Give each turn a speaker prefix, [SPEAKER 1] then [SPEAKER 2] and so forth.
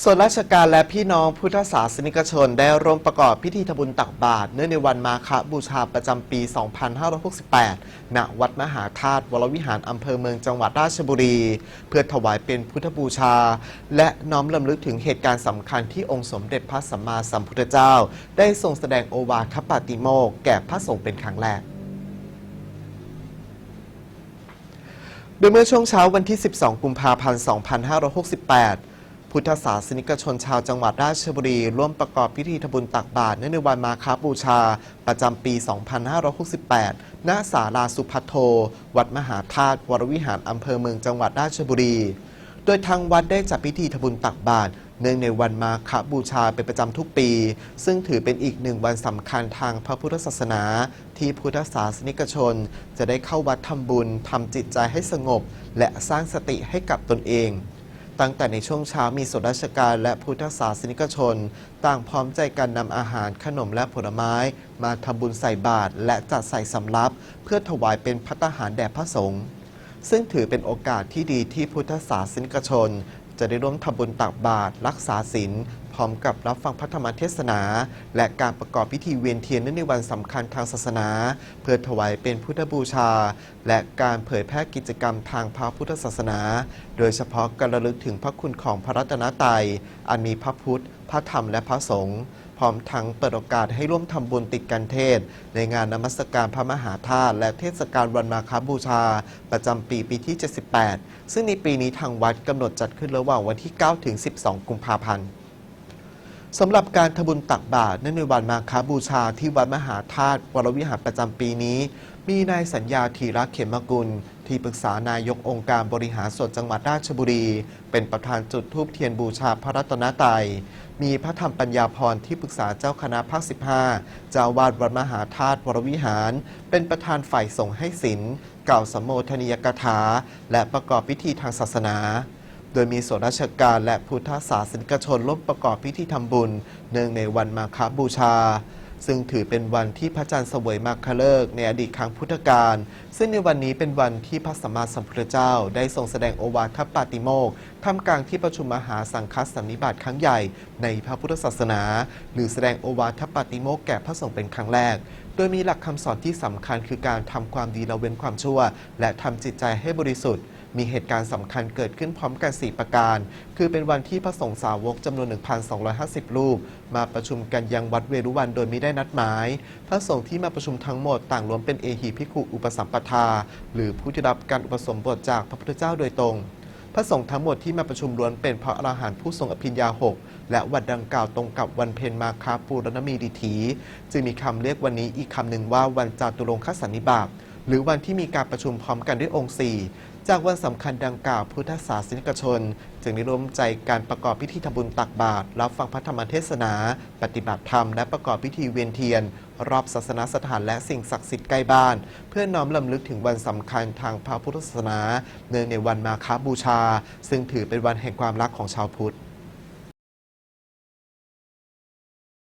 [SPEAKER 1] ส่วนราชการและพี่น้องพุทธศาสนิกชนได้ร่วมประกอบพิธีทบุญตักบาตรเนื่องในวันมาฆบูชาประจำปี 2568 ณ วัดมหาธาตุวรวิหารอำเภอเมืองจังหวัดราชบุรี เพื่อถวายเป็นพุทธบูชา และน้อมรำลึกถึงเหตุการณ์สำคัญที่องค์สมเด็จพระสัมมาสัมพุทธเจ้า ได้ทรงแสดงโอวาทปาติโมกแก่พระสงฆ์เป็นครั้งแรกโดยเมื่อช่วงเช้าวันที่ 12 กุมภาพันธ์ 2568 พุทธศาสนิกชนชาวจังหวัดราชบุรี ร่วมประกอบพิธีทบุญตักบาตรเนื่องในวันมาคาบูชา ประจำปี 2568 ณ ศาลาสุพัทโท วัดมหาธาตุวรวิหารอำเภอเมืองจังหวัดราชบุรี โดยทางวัดได้จัดพิธีทบุญตักบาตรเนื่องในวันมาคบูชาเป็นประจำทุกปี ซึ่งถือเป็นอีกหนึ่งวันสำคัญทางพระพุทธศาสนา ที่พุทธศาสนิกชน จะได้เข้าวัดทำบุญทำจิตใจให้สงบ และสร้างสติให้กับตนเอง ตั้งแต่ในช่วงเช้ามีส่วนราชการและพุทธศาสนิกชน ต่างพร้อมใจกันนำอาหารขนมและผลไม้ มาทำบุญใส่บาตรและจัดใส่สำรับ เพื่อถวายเป็นพัตตาหารแด่พระสงฆ์ซึ่งถือเป็นโอกาสที่ดีที่พุทธศาสนิกชน จะได้ร่วมทำบุญตักบาตรรักษาศีลพร้อมกับรับฟังพระธรรมเทศนา และการประกอบพิธีเวียนเทียนเนื่องในวันสำคัญทางศาสนา เพื่อถวายเป็นพุทธบูชา และการเผยแพร่กิจกรรมทางพระพุทธศาสนา โดยเฉพาะการระลึกถึงพระคุณของพระรัตนตรัยอันมีพระพุทธ พระธรรมและพระสงฆ์ ร้อมทั้งเปิดโอกาสให้ร่วมทำบุญติดกันเทศ ในงานนมัสการพระมหาธาตุและเทศกาลวันมาคบูชา ประจำปีปีที่ 78 ซึ่งในปีนี้ทางวัดกำหนดจัดขึ้นระหว่างวันที่ 9 ถึง 12 กุมภาพันธ์สำหรับการทำบุญตักบาตรเนื่องในวันมาคบูชาที่วัดมหาธาตุวรวิหารประจำปีนี้ มีนายสัญญาธีระเขมกุล ที่ปรึกษานายกองค์การบริหารส่วนจังหวัดราชบุรี เป็นประธานจุดธูปเทียนบูชาพระรัตนตรัย มีพระธรรมปัญญาพรที่ปรึกษาเจ้าคณะภาค 15 เจ้าวาดวัดมหาธาตุวรวิหาร เป็นประธานฝ่ายส่งให้ศิลกล่าวสมโภชนียกถา และประกอบพิธีทางศาสนาโดยมีส่วนราชการและพุทธศาสนิกชนร่วมประกอบพิธีทำบุญ เนื่องในวันมาคบูชา ซึ่งถือเป็นวันที่พระจันทร์เสวยมาคฤกษ์ในอดีตครั้งพุทธกาลซึ่งในวันนี้เป็นวันที่พระสัมมาสัมพุทธเจ้า ได้ทรงแสดงโอวาทปาติโมกข์ท่ามกลางที่ประชุมมหาสังฆสันนิบาตครั้งใหญ่ในพระพุทธศาสนา หรือแสดงโอวาทปาติโมกข์แก่พระสงฆ์เป็นครั้งแรก โดยมีหลักคำสอนที่สำคัญคือการทำความดีละเว้นความชั่ว และทำจิตใจให้บริสุทธิ์ มีเหตุการณ์สำคัญเกิดขึ้นพร้อมกัน 4 ประการ คือเป็นวันที่พระสงฆ์สาวกจำนวน 1,250 รูป มาประชุมกันยังวัดเวรุวันโดยไม่ได้นัดหมาย พระสงฆ์ที่มาประชุมทั้งหมดต่างล้วนเป็นเอหีพิคุอุปสัมปทา หรือผู้ที่รับการอุปสมบทจากพระพุทธเจ้าโดยตรงพระสงฆ์ทั้งหมดที่มาประชุมล้วนเป็นพระอรหันต์ผู้ทรงอภิญญาหกและวันดังกล่าวตรงกับวันเพ็ญมาคาปูรณมีดิถีจึงมีคำเรียกวันนี้อีกคำหนึ่งว่าวันจาตุรงคสันนิบาตหรือวันที่มีการประชุมพร้อมกันด้วยองค์สี่ จากวันสำคัญดังกล่าวพุทธศาสนิกชน จึงได้ร่วมใจการประกอบพิธีทำบุญตักบาตรรับฟังพระธรรมเทศนา ปฏิบัติธรรมและประกอบพิธีเวียนเทียน รอบศาสนสถานและสิ่งศักดิ์สิทธิ์ใกล้บ้าน เพื่อน้อมลำลึกถึงวันสำคัญทางพระพุทธศาสนา เนื่องในวันมาคบูชา ซึ่งถือเป็นวันแห่งความรักของชาวพุทธ